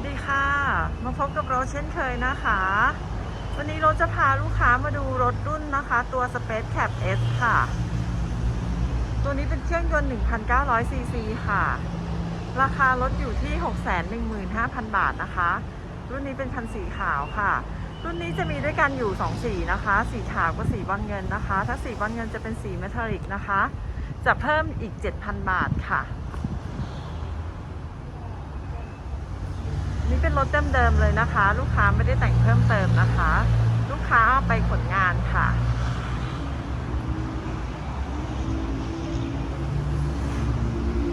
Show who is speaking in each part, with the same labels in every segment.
Speaker 1: วัสดีค่ะ มาพบกับเรถเช่นเคยนะคะ วันนี้เรถจะพาลูกค้ามาดูรถรุ่นนะคะ ตัว Space Cap S ค่ะ ตัวนี้เป็นเครื่องยนต์ 1,900 ซีซีค่ะ ราคารถอยู่ที่ 615,000 บาทนะคะ รุ่นนี้เป็นคันสีขาวค่ะ รุ่นนี้จะมีด้วยกันอยู่ 2 สีนะคะ สีขาวกับสีบอลเงินนะคะ ถ้าสีบอลเงินจะเป็นสีเมทัลลิกนะคะ จะเพิ่มอีก 7,000 บาทค่ะ นี่เป็นรถเดิมๆเลยนะคะ ลูกค้าไม่ได้แต่งเพิ่มเติมนะคะ ลูกค้าไปขนงานค่ะ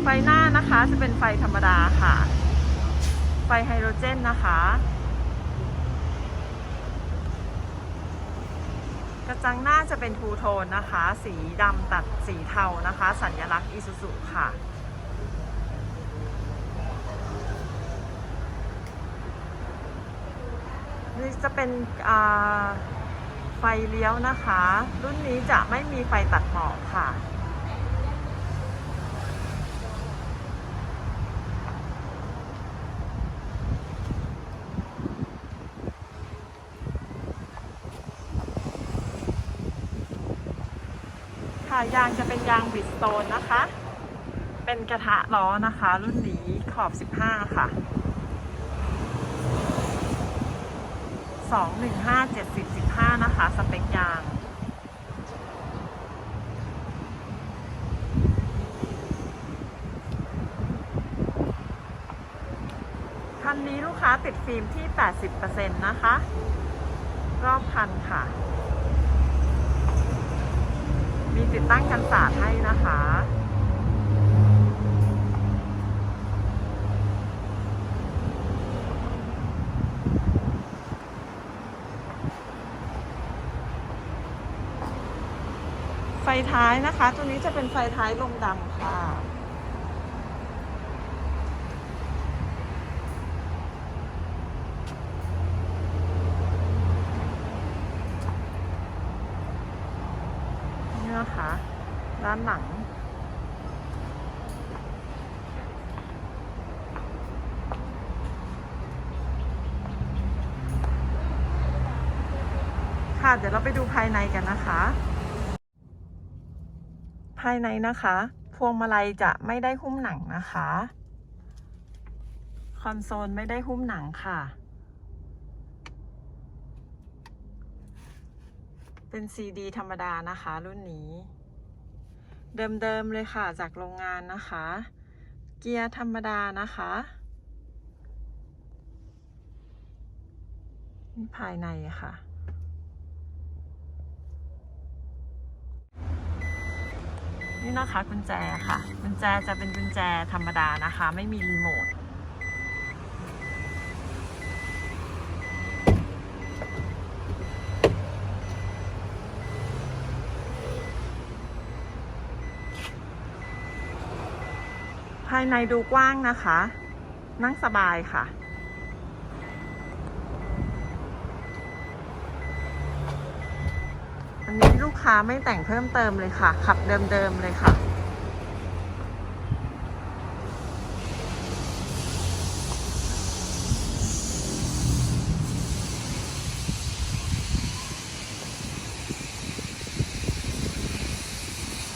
Speaker 1: ไฟหน้านะคะจะเป็นไฟธรรมดาค่ะ ไฟไฮโดรเจนนะคะ กระจังหน้าจะเป็นทูโทนนะคะ สีดำตัดสีเทานะคะ สัญลักษณ์อิซูซุค่ะ นี่จะเป็นไฟเลี้ยวนะคะ รุ่นนี้จะไม่มีไฟตัดหมอกค่ะค่ะยางจะเป็นยางบิดสโตนนะคะ เป็นกระทะล้อนะคะ รุ่นนี้ขอบ 15 ค่ะ สองหนึ่งห้าเจ็ดสิบสิบห้านะคะ สเปคยางคันนี้ลูกค้าติดฟิล์มที่ 80%นะคะ รอบคันค่ะ มีติดตั้งกันสาดให้นะคะ ไฟ ท้ายนะคะ ตัวนี้จะเป็นไฟท้ายลมดำค่ะ นี่นะคะ ด้านหลังค่ะเดี๋ยวเราไปดูภายในกันนะคะายในนะคะ พวงมาลัยจะไม่ได้หุ้มหนังนะคะ คอนโซลไม่ได้หุ้มหนังค่ะ เป็นซีดีธรรมดานะคะ รุ่นนี้ เดิมๆเลยค่ะจากโรงงานนะคะ เกียร์ธรรมดานะคะนี่ภายในค่ะ นี่นะคะกุญแจค่ะ กุญแจจะเป็นกุญแจธรรมดานะคะ ไม่มีรีโมทภายในดูกว้างนะคะ นั่งสบายค่ะ อันนี้ลูกค้าไม่แต่งเพิ่มเติมเลยค่ะ ขับเดิมๆเลยค่ะ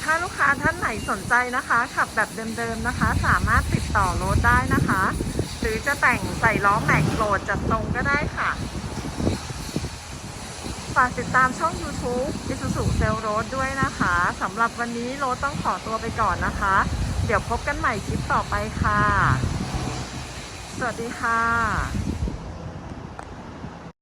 Speaker 1: ถ้าลูกค้าท่านไหนสนใจนะคะ ขับแบบเดิมๆนะคะ สามารถติดต่อรถได้นะคะ หรือจะแต่งใส่ล้อแม็กโหลดจัดตรงก็ได้ค่ะ ฝากติดตามช่อง YouTube Isuzu s e l l Road ด้วยนะคะสำหรับวันนี้โรถต้องขอตัวไปก่อนนะคะ เดี๋ยวพบกันใหม่คลิปต่อไปค่ะ สวัสดีค่ะ